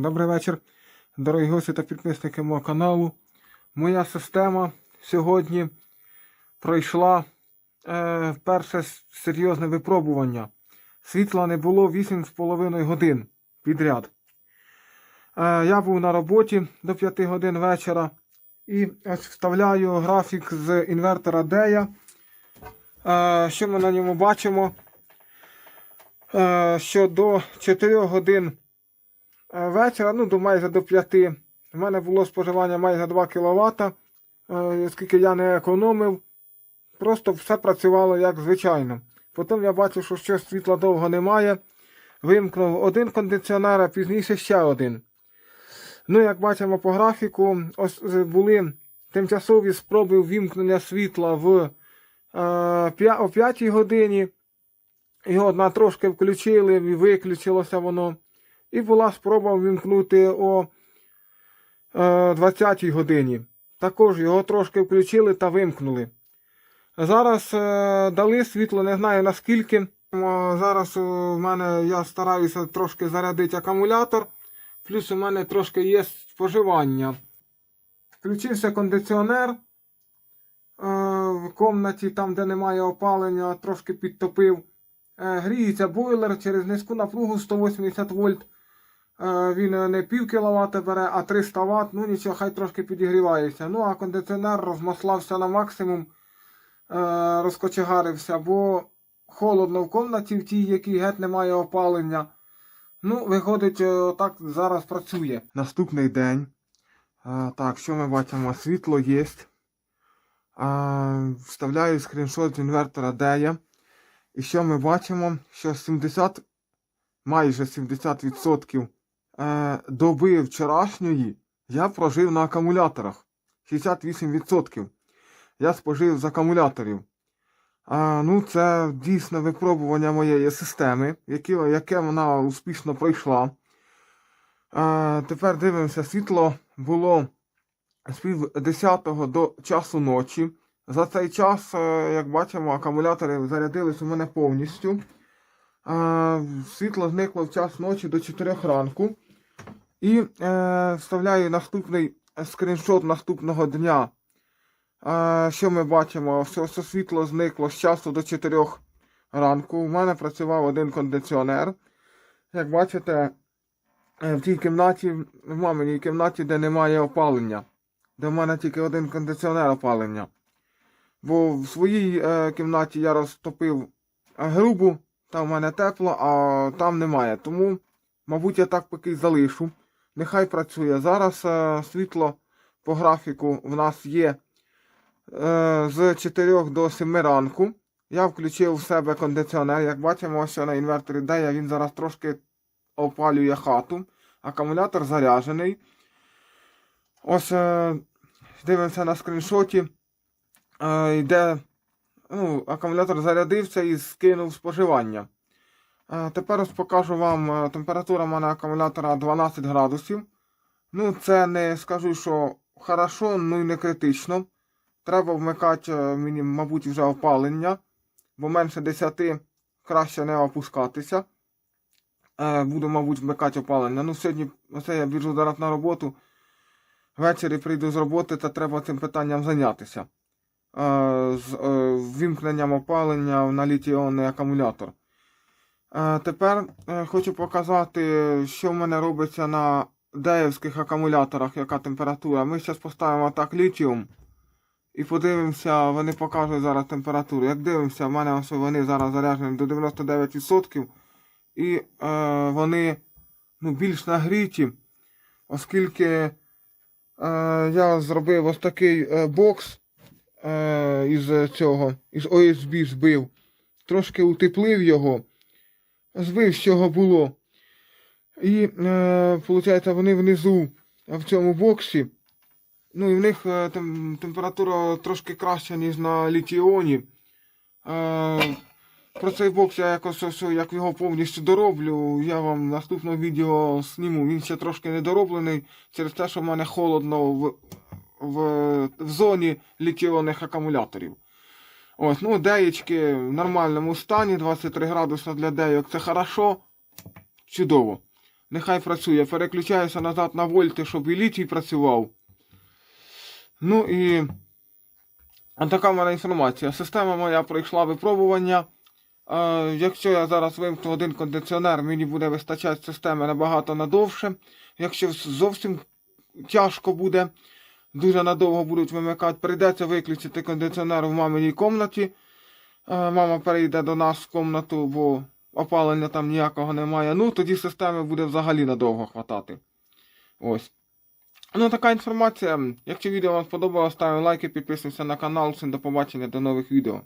Добрий вечір, дорогі гості та підписники мого каналу. Моя система сьогодні пройшла е, перше серйозне випробування. Світла не було 8,5 годин підряд. Е, я був на роботі до 5 годин вечора і ось вставляю графік з інвертора DEA. Е, що ми на ньому бачимо? Е, що до 4 годин Е, вечора, ну до майже до 5. У мене було споживання майже 2 кВт, оскільки я не економив. Просто все працювало як звичайно. Потім я бачив, що щось світла довго немає. Вимкнув один кондиціонер, а пізніше ще один. Ну, як бачимо по графіку, ось е, були тимчасові спроби ввімкнення світла в, е, о 5 годині. Його одна трошки включили і виключилося воно. І була спроба ввімкнути о е, 20 годині. Також його трошки включили та вимкнули. Зараз е, дали світло, не знаю наскільки. Е, Зараз у мене я стараюся трошки зарядити акумулятор, плюс у мене трошки є споживання. Включився кондиціонер е, в кімнаті, там, де немає опалення, трошки підтопив. Е, Гріється бойлер через низьку напругу 180 вольт. Е, Він е, не пів кіловата бере, а 300 Вт. Ну нічого, хай трошки підігрівається. Ну а кондиціонер розмаслався на максимум, е, розкочегарився, бо холодно в кімнаті, в тій, якій геть немає опалення. Ну, виходить, так зараз працює. Наступний день. Так, що ми бачимо? Світло є. Вставляю скріншот з інвертора DEA. І що ми бачимо? Що 70, майже 70% е, доби вчорашньої я прожив на акумуляторах. 68% я спожив з акумуляторів. А, ну, це дійсно випробування моєї системи, яке, яке вона успішно пройшла. А, тепер дивимося, світло було з пів 10 до часу ночі. За цей час, е, як бачимо, акумулятори зарядились у мене повністю. Е, Світло зникло в час ночі до 4 ранку. І е, вставляю наступний скріншот наступного дня. Е, що ми бачимо? Все, все світло зникло з часу до 4 ранку. У мене працював один кондиціонер. Як бачите, е, в тій кімнаті, в маминій кімнаті, де немає опалення. Де в мене тільки один кондиціонер опалення. Бо в своїй е, кімнаті я розтопив грубу, там в мене тепло, а там немає. Тому, мабуть, я так поки залишу. Нехай працює. Зараз е, світло по графіку в нас є е, з 4 до 7 ранку. Я включив в себе кондиціонер. Як бачимо, ось на інверторі DEA він зараз трошки опалює хату. Акумулятор заряджений. Ось е, дивимося на скріншоті. Йде, ну, акумулятор зарядився і скинув споживання. Е, тепер ось покажу вам е, температура в мене акумулятора 12 градусів. Ну, це не скажу, що хорошо, ну і не критично. Треба вмикати е, мабуть, вже опалення, бо менше 10 краще не опускатися. Буду, мабуть, вмикати опалення. Ну, сьогодні оце я біжу зараз на роботу. Ввечері прийду з роботи та треба цим питанням зайнятися. З ввімкненням опалення на літіонний акумулятор. Е, Тепер е, хочу показати, що в мене робиться на деївських акумуляторах, яка температура. Ми зараз поставимо так літіум і подивимося, вони покажуть зараз температуру. Як дивимося, в мене ось вони зараз заряджені до 99%. І е, вони ну, більш нагріті, оскільки е, я зробив ось такий е, бокс е, із цього, із OSB збив, трошки утеплив його, збив з чого було. І, е, виходить, вони внизу в цьому боксі. Ну і в них е, тем, температура трошки краща, ніж на літіоні. Е, про цей бокс я якось як його повністю дороблю. Я вам наступного відео зніму. Він ще трошки недороблений через те, що в мене холодно в, в, в зоні літіонних акумуляторів. Ось, ну, деячки в нормальному стані, 23 градуси для деяк це хорошо, чудово. Нехай працює. Переключаюся назад на вольти, щоб і літій працював. Ну і така в мене інформація. Система моя пройшла випробування. Е, якщо я зараз вимкну один кондиціонер, мені буде вистачати системи набагато надовше. Якщо зовсім тяжко буде, дуже надовго будуть вимикати, прийдеться виключити кондиціонер в маминій кімнаті. Е, мама перейде до нас в кімнату, бо опалення там ніякого немає. Ну, тоді системи буде взагалі надовго хватати. Ось. Ну, така інформація. Якщо відео вам сподобалось, ставимо лайки, підписуємося на канал. Всім до побачення, до нових відео.